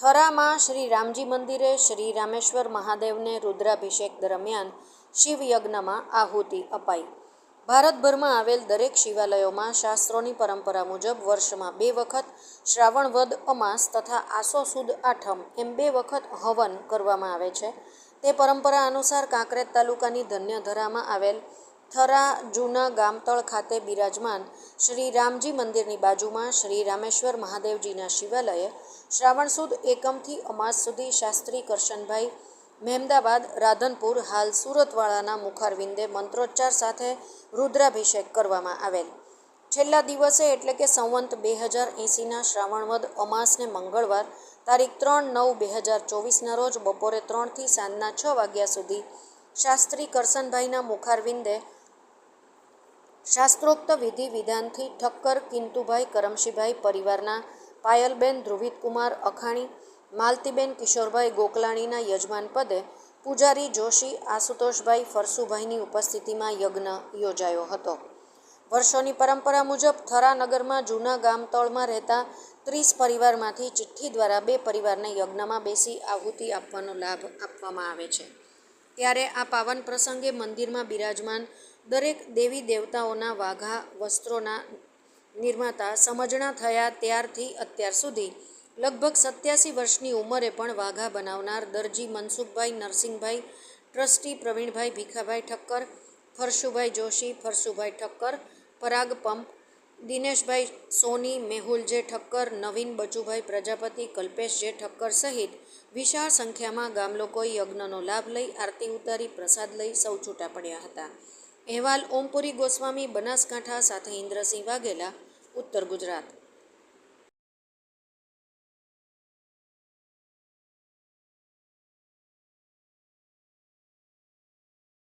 થરામાં શ્રી રામજી મંદિરે શ્રી રામેશ્વર મહાદેવને રુદ્રાભિષેક દરમિયાન શિવયજ્ઞમાં આહુતિ અપાઈ. ભારતભરમાં આવેલ દરેક શિવાલયોમાં શાસ્ત્રોની પરંપરા મુજબ વર્ષમાં બે વખત શ્રાવણ વદ અમાસ તથા આસો સુદ આઠમ એમ બે વખત હવન કરવામાં આવે છે. તે પરંપરા અનુસાર કાંકરેજ તાલુકાની ધન્યધરામાં આવેલ થરા જૂના ગામતળ ખાતે બિરાજમાન શ્રી રામજી મંદિરની બાજુમાં શ્રી રામેશ્વર મહાદેવજીના શિવાલયે શ્રાવણ સુદ એકમથી અમાસ સુધી શાસ્ત્રી કરશનભાઈ મહેમદાબાદ રાધનપુર હાલ સુરતવાળાના મુખારવિંદે મંત્રોચ્ચાર સાથે રુદ્રાભિષેક કરવામાં આવેલ. છેલ્લા દિવસે એટલે કે સંવંત બે હજાર એંસીના શ્રાવણવદ અમાસને મંગળવાર તારીખ ત્રણ નવ બે હજાર ચોવીસના રોજ બપોરે ત્રણથી સાંજના છ વાગ્યા સુધી શાસ્ત્રી કરસનભાઈના મુખારવિંદે શાસ્ત્રોક્ત વિધિ વિધાનથી ઠક્કર કિંતુભાઈ કરમશીભાઈ પરિવારના પાયલબેન ધ્રુવિતકુમાર અખાણી, માલતીબેન કિશોરભાઈ ગોકલાણીના યજમાન પદે પૂજારી જોશી આશુતોષભાઈ ફરસુભાઈની ઉપસ્થિતિમાં યજ્ઞ યોજાયો હતો. વર્ષોની પરંપરા મુજબ થરાનગરમાં જૂના ગામતળમાં રહેતા ત્રીસ પરિવારમાંથી ચિઠ્ઠી દ્વારા બે પરિવારને યજ્ઞમાં બેસી આહુતિ આપવાનો લાભ આપવામાં આવે છે. ત્યારે આ પાવન પ્રસંગે મંદિરમાં બિરાજમાન દરેક દેવી દેવતાઓના વાઘા વસ્ત્રોના નિર્માતા સમજણા થયા ત્યારથી અત્યાર સુધી. લગભગ સત્યાસી વર્ષની ઉંમરે પણ વાઘા બનાવનાર દરજી Mansukhbhai, Narsinhbhai, trustee Pravinbhai Bhikhabhai Thakkar, Farshubhai Joshi, Farshubhai Thakkar, Parag pump, Dineshbhai Soni, Mehul J Thakkar, નવીન બચુભાઈ પ્રજાપતિ, કલ્પેશ જે ઠક્કર સહિત વિશાળ સંખ્યામાં ગામલોકોએ યજ્ઞનો લાભ લઈ આરતી ઉતારી, પ્રસાદ લઈ સૌ છૂટા પડ્યા હતા. અહેવાલ ઓમપુરી ગોસ્વામી બનાસકાંઠા સાથે ઇન્દ્રસિંહ વાઘેલા ઉત્તર ગુજરાત.